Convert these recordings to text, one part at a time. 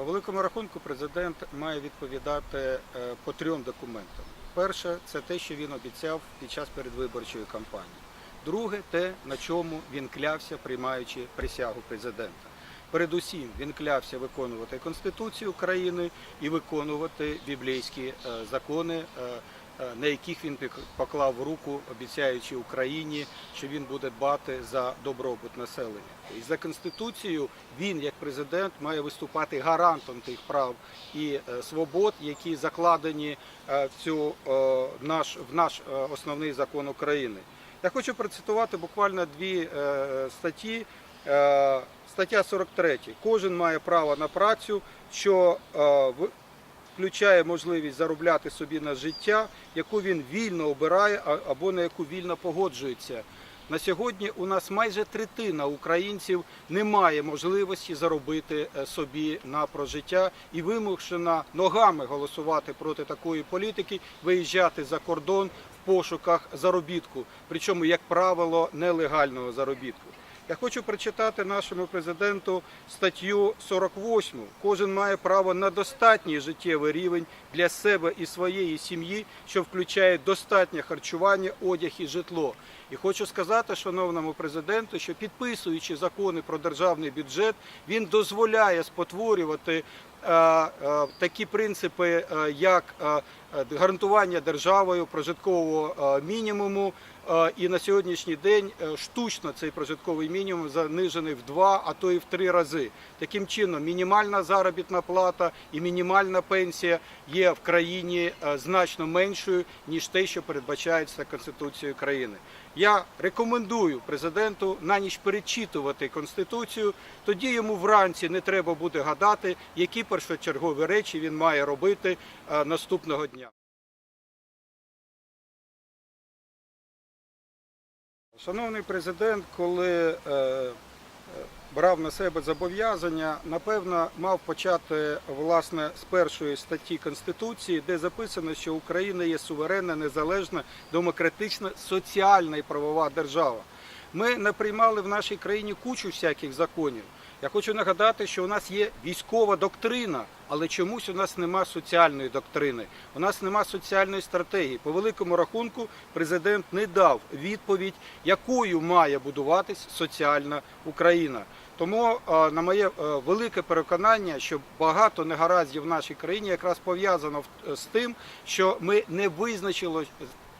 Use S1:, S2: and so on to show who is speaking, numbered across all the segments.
S1: По великому рахунку, президент має відповідати е, по трьом документам. Перше, це те, що він обіцяв під час передвиборчої кампанії. Друге, те, на чому він клявся, приймаючи присягу президента. Передусім, він клявся виконувати Конституцію України і виконувати біблійські е, закони, е, на яких він поклав руку, обіцяючи Україні, що він буде дбати за добробут населення. І за конституцією він, як президент, має виступати гарантом тих прав і е, свобод, які закладені е, в цю е, наш в наш е, основний закон України. Я хочу процитувати буквально дві е, статті. Е, Стаття 43. Кожен має право на працю, що е, включає можливість заробляти собі на життя, яку він вільно обирає або на яку вільно погоджується. На сьогодні у нас майже третина українців не має можливості заробити е, собі на прожиття і вимушена ногами голосувати проти такої політики, виїжджати за кордон в пошуках заробітку, причому, як правило, нелегального заробітку. Я хочу прочитати нашому президенту статтю 48. Кожен має право на достатній життєвий рівень для себе і своєї сім'ї, що включає достатнє харчування, одяг і житло. І хочу сказати, шановному президенту, що підписуючи закони про державний бюджет, він дозволяє спотворювати е, е, такі принципи, е, як гарантування державою прожиткового мінімуму. І на сьогоднішній день штучно цей прожитковий мінімум занижений в два, а то і в три рази. Таким чином, мінімальна заробітна плата і мінімальна пенсія є в країні значно меншою ніж те, що передбачається Конституцією країни. Я рекомендую президенту на ніч перечитувати конституцію. Тоді йому вранці не треба буде гадати, які першочергові речі він має робити е, наступного дня. Шановний президент, коли е, брав на себе зобов'язання, напевно, мав почати власне з першої статті Конституції, де записано, що Україна є суверенна, незалежна, демократична, соціальна і правова держава. Ми не приймали в нашій країні кучу всяких законів. Я хочу нагадати, що у нас є військова доктрина, але чомусь у нас нема соціальної доктрини. У нас нема соціальної стратегії. По великому рахунку, президент не дав відповідь, якою має будуватись соціальна Україна. Тому, е, на моє е, велике переконання, що багато негараздів в нашій країні якраз пов'язано в- з тим, що ми не визначили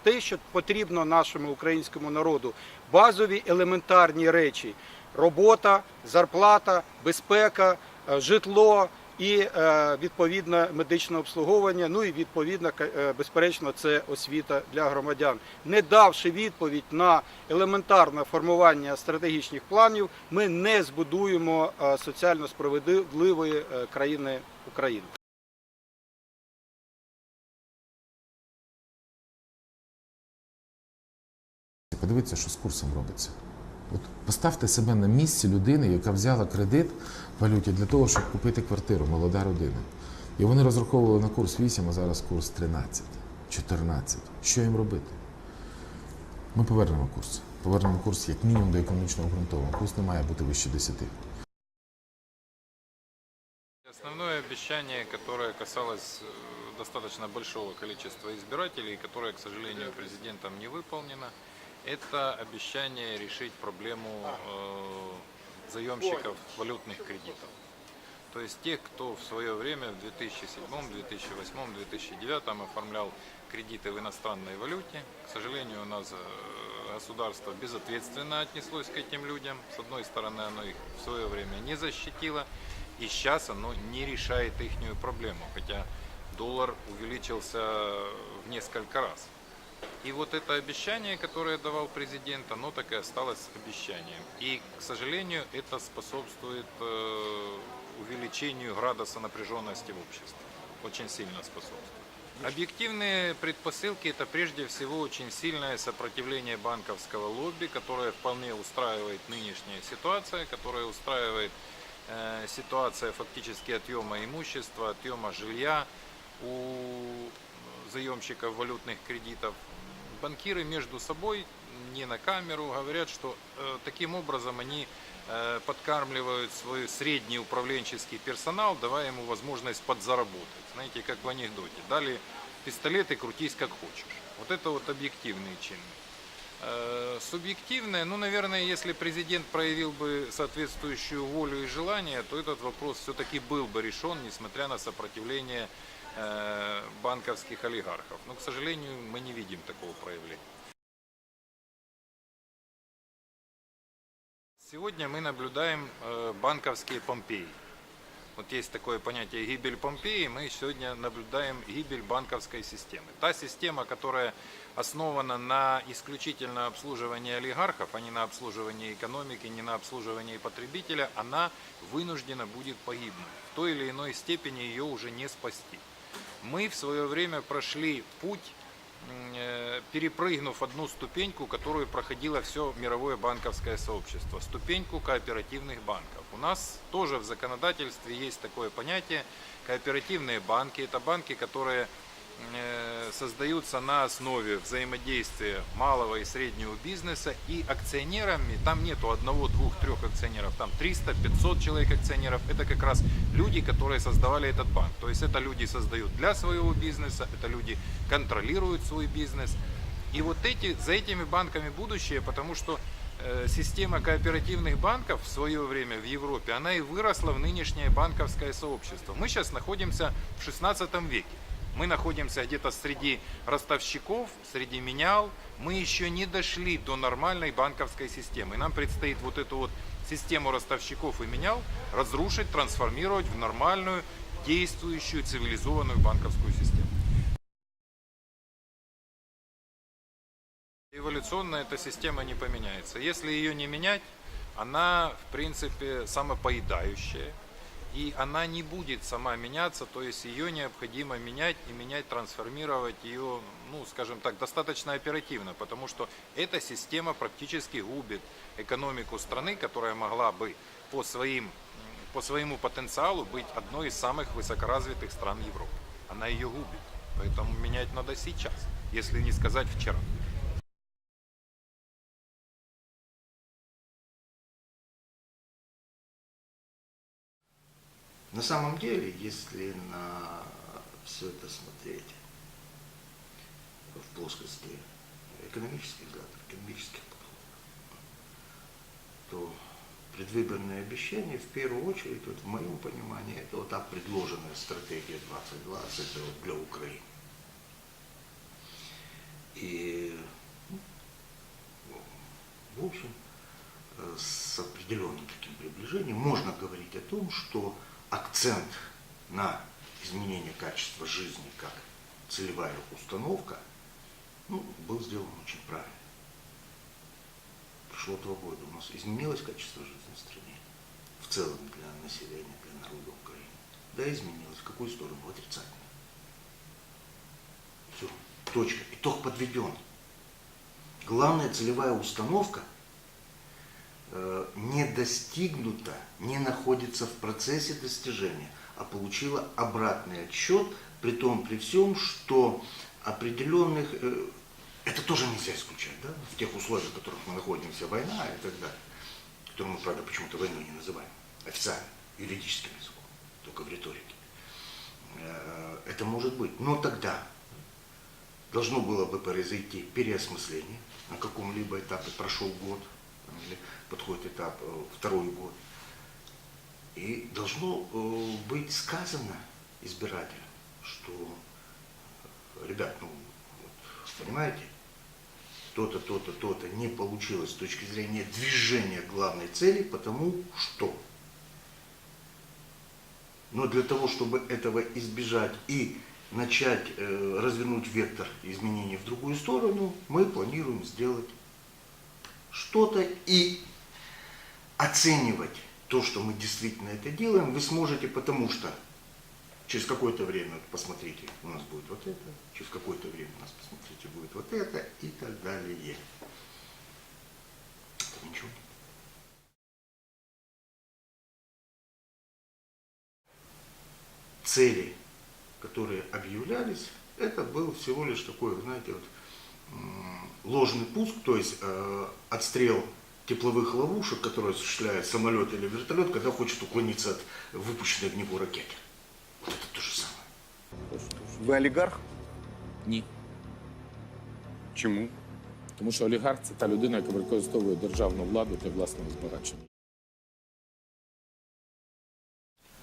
S1: те, що потрібно нашому українському народу. Базові елементарні речі: робота, зарплата, безпека, е, житло. І е, відповідне медичне обслуговування, ну і відповідно, е, безперечно, це освіта для громадян. Не давши відповідь на елементарне формування стратегічних планів, ми не збудуємо соціально справедливої країни України.
S2: Подивіться, що з курсом робиться. От поставте себе на місці людини, яка взяла кредит в валюті для того, щоб купити квартиру, молода родина. І вони розраховували на курс 8, а зараз курс 13, 14. Що їм робити? Ми повернемо курс. Повернемо курс як мінімум до економічного обґрунтованого. Курс не має бути вище 10.
S3: Основное обещание, которое касалось э, достаточно большого количества избирателей, которое, к сожалению, президентом не выполнено, это обещание решить проблему э, заемщиков валютных кредитов. То есть тех, кто в свое время в 2007, 2008, 2009 оформлял кредиты в иностранной валюте. К сожалению, у нас э, государство безответственно отнеслось к этим людям. С одной стороны, оно их в свое время не защитило, и сейчас оно не решает их проблему, хотя доллар увеличился в несколько раз. И вот это обещание, которое давал президент, оно так и осталось обещанием. И, к сожалению, это способствует э, увеличению градуса напряженности в обществе. Очень сильно способствует. Объективные предпосылки это прежде всего очень сильное сопротивление банковского лобби, которое вполне устраивает нынешняя ситуация, которая устраивает э, ситуация фактически отъема имущества, отъема жилья у заемщиков валютных кредитов. Банкиры между собой, не на камеру, говорят, что э, таким образом они э, подкармливают свой средний управленческий персонал, давая ему возможность подзаработать. Знаете, как в анекдоте. Дали пистолет и крутись как хочешь. Вот это вот объективные чины. Э, Субъективное, ну, наверное, если президент проявил бы соответствующую волю и желание, то этот вопрос все-таки был бы решен, несмотря на сопротивление э, банковских олигархов. Но, к сожалению, мы не видим такого проявления. Сегодня мы наблюдаем э, банковские Помпеи. Вот есть такое понятие гибель Помпеи, мы сегодня наблюдаем гибель банковской системы. Та система, которая основана на исключительно обслуживании олигархов, а не на обслуживании экономики, не на обслуживании потребителя, она вынуждена будет погибнуть. В той или иной степени ее уже не спасти. Мы в свое время прошли путь, э, перепрыгнув одну ступеньку, которую проходило все мировое банковское сообщество, ступеньку кооперативных банков. У нас тоже в законодательстве есть такое понятие кооперативные банки. Это банки, которые создаются на основе взаимодействия малого и среднего бизнеса и акционерами, там нету одного, двух, трех акционеров, там 300, 500 человек акционеров, это как раз люди, которые создавали этот банк. То есть это люди создают для своего бизнеса, это люди контролируют свой бизнес. И вот эти, за этими банками будущее, потому что э, система кооперативных банков в свое время в Европе, она и выросла в нынешнее банковское сообщество. Мы сейчас находимся в 16 веке. Мы находимся где-то среди ростовщиков, среди менял. Мы еще не дошли до нормальной банковской системы. Нам предстоит вот эту вот систему ростовщиков и менял разрушить, трансформировать в нормальную, действующую, цивилизованную банковскую систему. Эволюционно эта система не поменяется. Если ее не менять, она, в принципе, самопоедающая. И она не будет сама меняться, то есть ее необходимо менять и менять, трансформировать ее, ну, скажем так, достаточно оперативно, потому что эта система практически губит экономику страны, которая могла бы по, своим, по своему потенциалу быть одной из самых высокоразвитых стран Европы. Она ее губит. Поэтому менять надо сейчас, если не сказать вчера.
S4: На самом деле, если на все это смотреть в плоскости экономических взглядов, экономических подходов, то предвыборные обещания в первую очередь, вот в моем понимании, это вот та предложенная стратегия 2020 это вот для Украины. И, ну, в общем, э, с определенным таким приближением можно говорить о том, что акцент на изменение качества жизни как целевая установка ну, был сделан очень правильно. Прошло два года, у нас изменилось качество жизни в стране, в целом для населения, для народа Украины. Да, изменилось. В какую сторону? В отрицательную. Все, точка. Итог подведен. Главная целевая установка не достигнута, не находится в процессе достижения, а получила обратный отсчет, при том, при всем, что определенных, э, это тоже нельзя исключать, да, в тех условиях, в которых мы находимся, война и так далее, которую мы, правда, почему-то войной не называем, официально, юридическим языком, только в риторике. Э, Это может быть. Но тогда должно было бы произойти переосмысление, на каком-либо этапе прошел год, или подходит этап э, второй год. И должно э, быть сказано избирателям, что, ребят, ну, вот, понимаете, то-то, то-то, то-то не получилось с точки зрения движения главной цели, потому что. Но для того, чтобы этого избежать и начать э, развернуть вектор изменений в другую сторону, мы планируем сделать что-то и оценивать то, что мы действительно это делаем, вы сможете, потому что через какое-то время, вот посмотрите, у нас будет вот это, через какое-то время у нас, посмотрите, будет вот это и так далее. Это ничего цели, которые объявлялись, это был всего лишь такой, знаете, вот, ложный пуск, то есть э, отстрел тепловых ловушек, которые осуществляет самолет или вертолет, когда хочет уклониться от выпущенной в него ракеты. Вот это то же самое.
S5: Ви олігарх?
S2: Ні.
S5: Чому?
S2: Тому що олігарх це та людина, яка використовує державну владу для власного збагачення.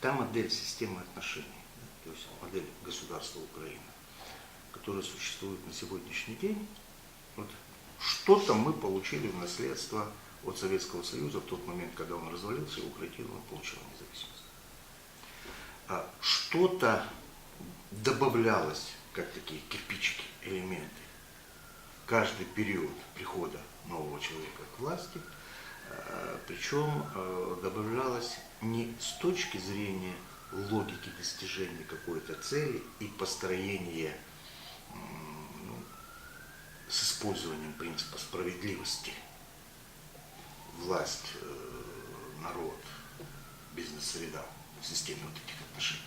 S4: Та модель системы отношений, да, то есть модель государства Украина, которая существует на сегодняшний день, вот что-то мы получили в наследство от Советского Союза в тот момент, когда он развалился, и Украина получила независимость. А что-то добавлялось, как такие кирпичики, элементы, каждый период прихода нового человека к власти, э, причем э, добавлялось не с точки зрения логики достижения какой-то цели и построения с использованием принципа справедливости. Власть, э, народ, бизнес-среда в системе вот этих отношений.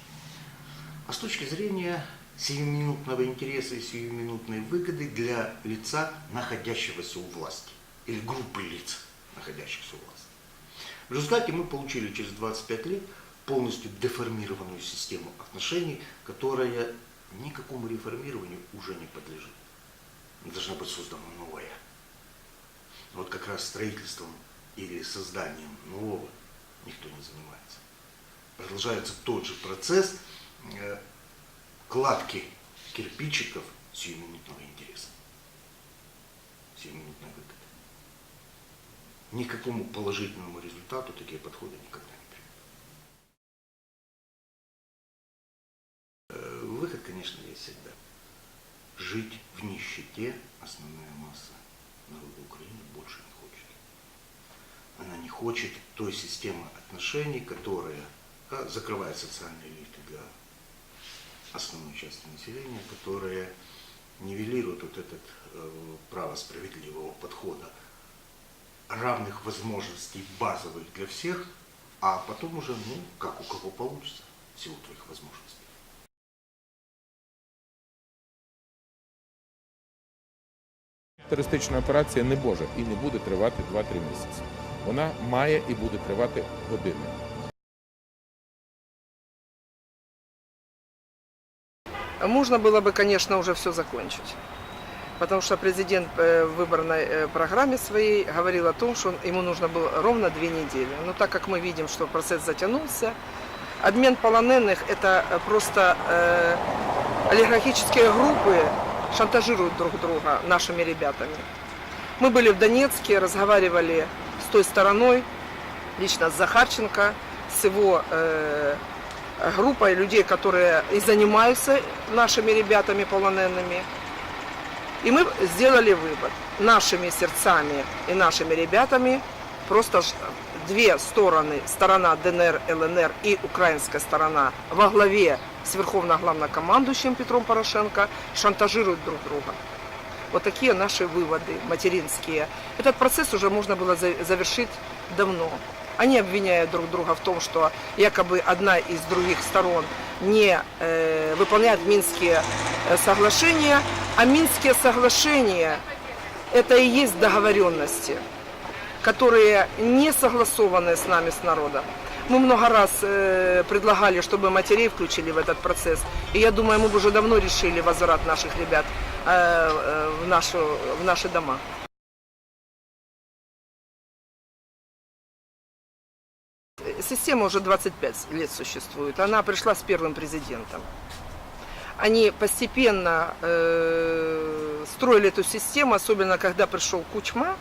S4: А с точки зрения сиюминутного интереса и сиюминутной выгоды для лица, находящегося у власти, или группы лиц, находящихся у власти. В результате мы получили через 25 лет полностью деформированную систему отношений, которая никакому реформированию уже не подлежит. Должна быть создана новая. Вот как раз строительством или созданием нового никто не занимается. Продолжается тот же процесс э, кладки кирпичиков сиюминутного интереса, сиюминутной выгоды. Никакому положительному результату такие подходы никогда не приведут. Э, Выход, конечно, есть всегда. Жить в нищете основная масса народа Украины больше не хочет. Она не хочет той системы отношений, которая а, закрывает социальные лифты для основной части населения, которая нивелирует вот этот э, право справедливого подхода, равных возможностей базовых для всех, а потом уже, ну, как у кого получится, в силу твоих возможностей.
S2: Терористична операція не може і не буде тривати 2-3 місяці. Вона має і буде тривати години.
S6: Можно было бы, конечно, уже все закончить. Потому что президент э, в выборной э, программе своей говорил о том, что ему нужно было ровно две недели. Но так как мы видим, что процесс затянулся, обмен полоненых – это э, просто э, олигархические группы шантажируют друг друга нашими ребятами. Мы были в Донецке, разговаривали с той стороной, лично с Захарченко, с его э, группой людей, которые и занимаются нашими ребятами полоненными. И мы сделали вывод. Нашими сердцами и нашими ребятами просто две стороны, сторона ДНР, ЛНР и украинская сторона во главе с верховно-главнокомандующим Петром Порошенко шантажируют друг друга. Вот такие наши выводы материнские. Этот процесс уже можно было за- завершить давно. Они обвиняют друг друга в том, что якобы одна из других сторон не э, выполняет Минские э, соглашения, а Минские соглашения это и есть договоренности, которые не согласованы с нами, с народом. Мы много раз э, предлагали, чтобы матерей включили в этот процесс. И я думаю, мы уже давно решили возврат наших ребят э, э, в, нашу, в наши дома. Система уже 25 лет существует. Она пришла с первым президентом. Они постепенно э, строили эту систему, особенно когда пришел Кучма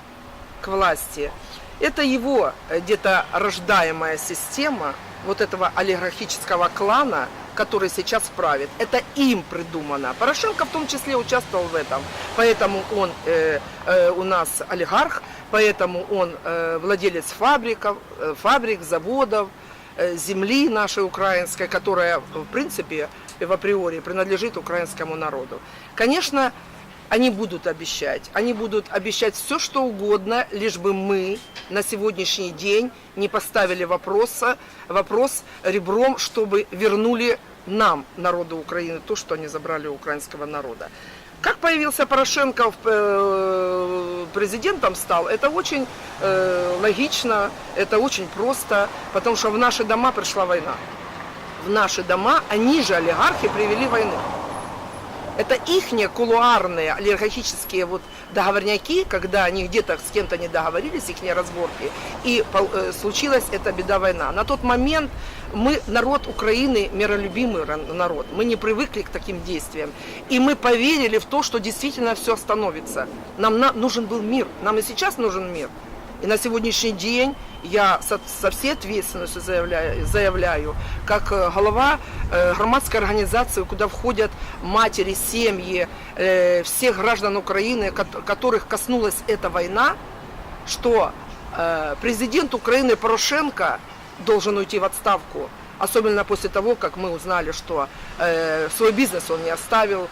S6: к власти. Это его э, где-то рождаемая система вот этого олигархического клана, который сейчас правит. Это им придумано. Порошенко в том числе участвовал в этом. Поэтому он э, э, у нас олигарх, поэтому он э, владелец фабриков, э, фабрик, заводов, э, земли нашей украинской, которая в принципе в априори принадлежит украинскому народу. Конечно, они будут обещать. Они будут обещать все, что угодно, лишь бы мы на сегодняшний день не поставили вопроса, вопрос ребром, чтобы вернули нам, народу Украины, то, что они забрали у украинского народа. Как появился Порошенко, э, президентом стал, это очень э, логично, это очень просто, потому что в наши дома пришла война. В наши дома они же, олигархи, привели войну. Это ихние кулуарные олигархические вот договорняки, когда они где-то с кем-то не договорились, их разборки, и э, случилась эта беда война. На тот момент мы, народ Украины, миролюбимый народ, мы не привыкли к таким действиям. И мы поверили в то, что действительно все остановится. Нам на- нужен был мир, нам и сейчас нужен мир. И на сегодняшний день я со, со всей ответственностью заявляю, заявляю как э, голова э, громадской организации, куда входят матери, семьи э, всех граждан Украины, кот- которых коснулась эта война, что президент Украины Порошенко должен уйти в отставку, особенно после того, как мы узнали, что свой бизнес он не оставил,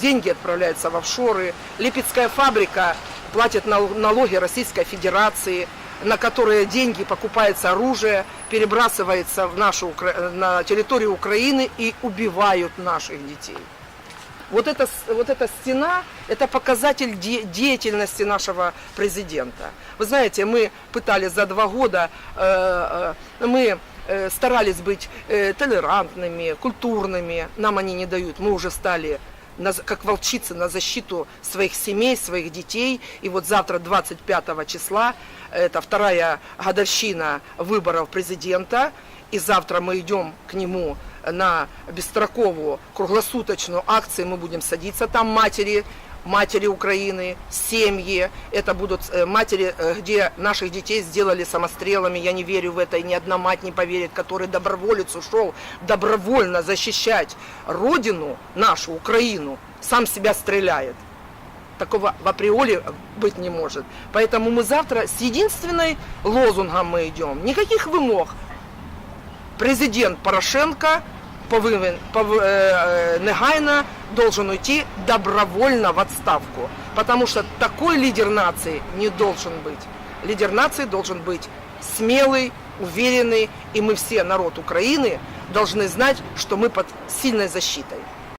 S6: деньги отправляются в офшоры, Липецкая фабрика платит нал- налоги Российской Федерации, на которые деньги покупается оружие, перебрасывается в нашу, на территорию Украины и убивают наших детей. Вот эта, вот эта стена – это показатель де- деятельности нашего президента. Вы знаете, мы пытались за два года, э, э, мы э, старались быть э, толерантными, культурными, нам они не дают, мы уже стали на как волчицы на защиту своих семей, своих детей. И вот завтра, 25 числа, это вторая годовщина выборов президента. И завтра мы идем к нему на бестроковую круглосуточную акцию. Мы будем садиться там матери, матери Украины, семьи. Это будут э, матери, э, где наших детей сделали самострелами. Я не верю в это, и ни одна мать не поверит, который доброволец ушел добровольно защищать родину, нашу Украину, сам себя стреляет. Такого в априори быть не может. Поэтому мы завтра с единственной лозунгом мы идем. Никаких вымог. Президент Порошенко повинен, пов- э, э, негайно должен уйти добровольно в отставку. Потому что такой лидер нации не должен быть. Лидер нации должен быть смелый, уверенный, и мы все, народ Украины, должны знать, что мы под сильной защитой.